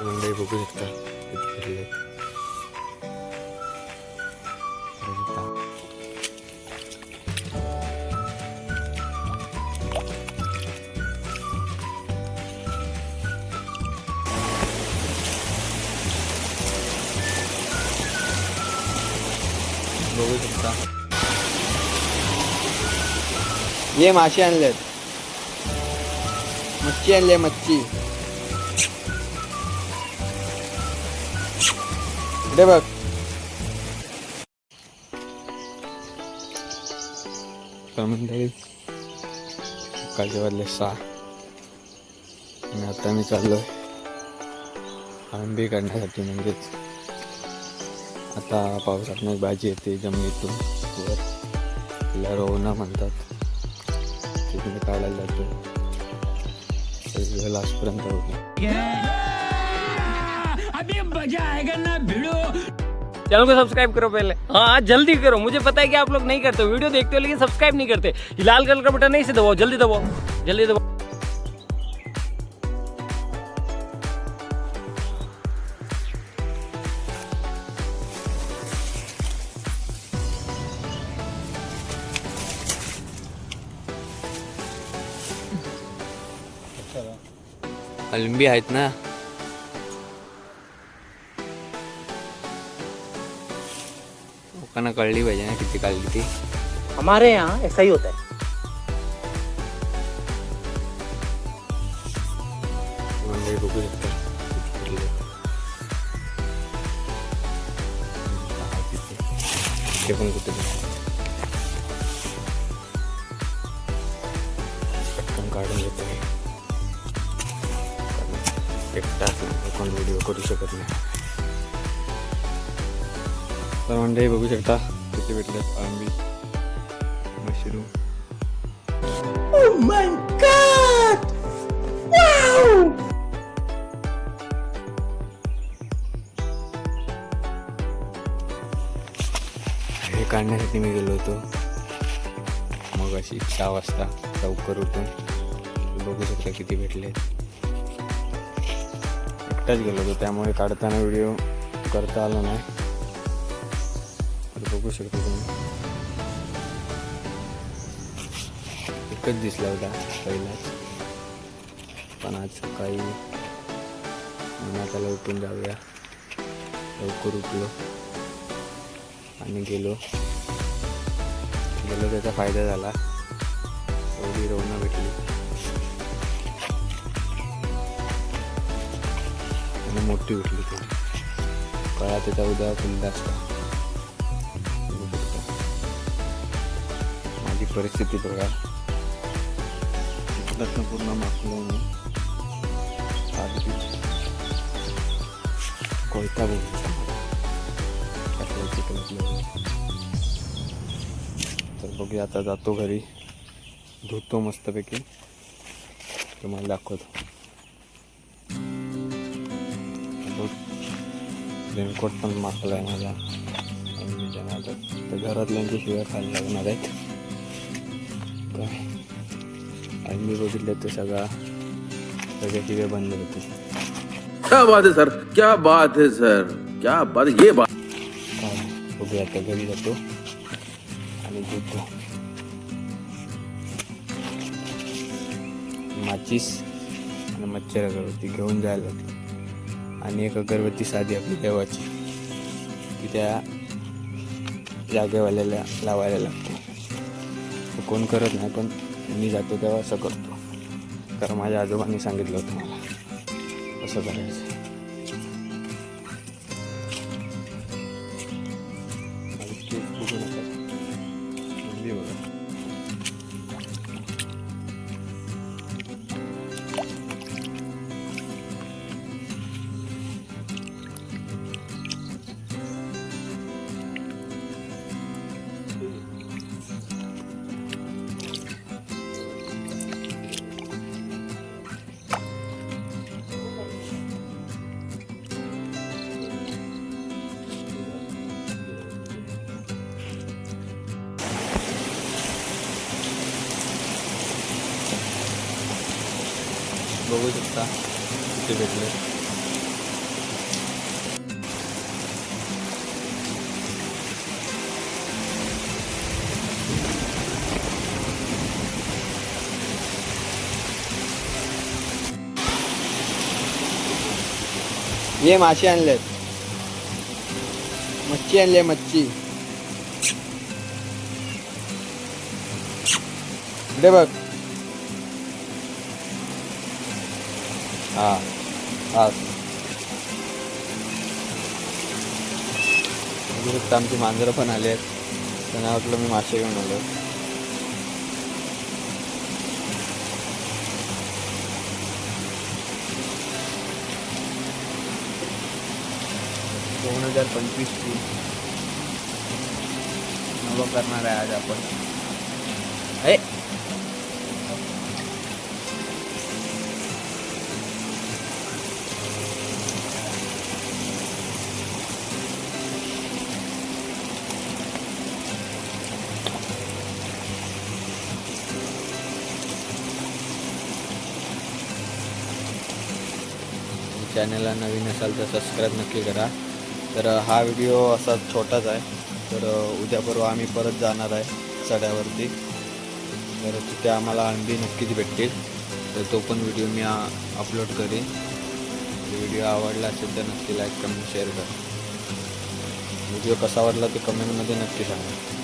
मंडळी बघू शकता. फिरले बघू शकता. ये मासे आणलेत. मच्छी आणले मच्छी. इकडे बघ. तर मंडळी सकाळचे वाजले सहा. आणि आता मी चाललोय आंबे काढण्यासाठी म्हणजेच आता पावसातनं एक भाजी येते जमिनीतून. वर तिला रोवणं म्हणतात. तिकडे काढायला जातो लास्टपर्यंत होतं अभी मज़ा आएगा ना भिड़ो। चैनल को सब्सक्राइब करो पहले। हाँ जल्दी करो। मुझे पता है कि आप लोग नहीं करते वीडियो देखते हो लेकिन सब्सक्राइब नहीं करते। लाल कलर का बटन नहीं से दबाओ जल्दी दबाओ जल्दी दबाओ। लिंबी आहेत ना? लोकांना कळली पाहिजे ना किती काढली ती हमारे यहाँ ऐसा ही होता है। मंडळी बघू शकता किती फिरले. ते पण कुठे पटकन काढून घेतो मी एकटा असल्यामुळे कोण व्हिडिओ करू शकत नाही तर मंडळी बघू शकता किती भेटल्यात आंबी मशरूम हे काढण्यासाठी मी गेलो होतो. मग अशी सहा वाजता लवकर उठून बघू शकता किती भेटले एकटाच गेलो होतो त्यामुळे काढताना व्हिडिओ करता आला नाही. बघू शकतो तुम्ही. एकच दिसला होता पहिलाच पण आज सकाळी मनात उठून जाऊया. लवकर उठलो. आणि गेलो. गेलो त्याचा फायदा झाला. एवढी रोवणं भेटली. आणि मोठी भेटली ती. कळा त्याचा उद्या फुलदा असता. परिस्थिती बघा चिखलातनं पूर्ण माखलो मी आधी कोयता बघू चिखलातलं. तर बघूया आता जातो घरी धुतो मस्तपैकी तुम्हाला दाखवतो रेनकोट पण मागला आहे माझा आणि घरातल्यांची शिवाय खायला लागणार आहेत काय आणि मी बघितलं तर सगळा सगळ्या शिव्या बंद होते. क्या बात है सर क्या बात है सर क्या बात ये बात. बघूया आता घरी जातो. आणि धुतो माचीस आणि मच्छर अगरबत्ती घेऊन जायला लागली. आणि एक अगरबत्ती साधी आपली देवाची. ती त्या जागेवाल्याला लावायला लागते. कोण करत नाही पण मी जातो तेव्हा असं करतो. कारण माझ्या आजोबांनी सांगितलं होतं मला. असं करायचं. बघू शकता. ते भेटले. ये मासे आणलेत. मच्छी आणले मच्छी. दे बघ. हां. हा. बघू आमची मांजरं पण आली आहेत. त्यांना वाटलं मी मासे घेऊन आलो दोन हजार पंचवीसची नवं करणार आहे आज आपण. अरे चॅनलला नवीन असाल तर सबस्क्राईब नक्की करा. तर हा व्हिडिओ असा छोटाच आहे. तर उद्या परवा आम्ही परत जाणार आहे सड्यावरती. तर तिथे आम्हाला अंडी नक्कीच भेटतील. तर तो पण व्हिडिओ मी अपलोड करीन. व्हिडिओ आवडला असेल तर नक्की लाईक कमेंट शेअर करा. व्हिडिओ कसा वाटला ते कमेंटमध्ये नक्की सांगा.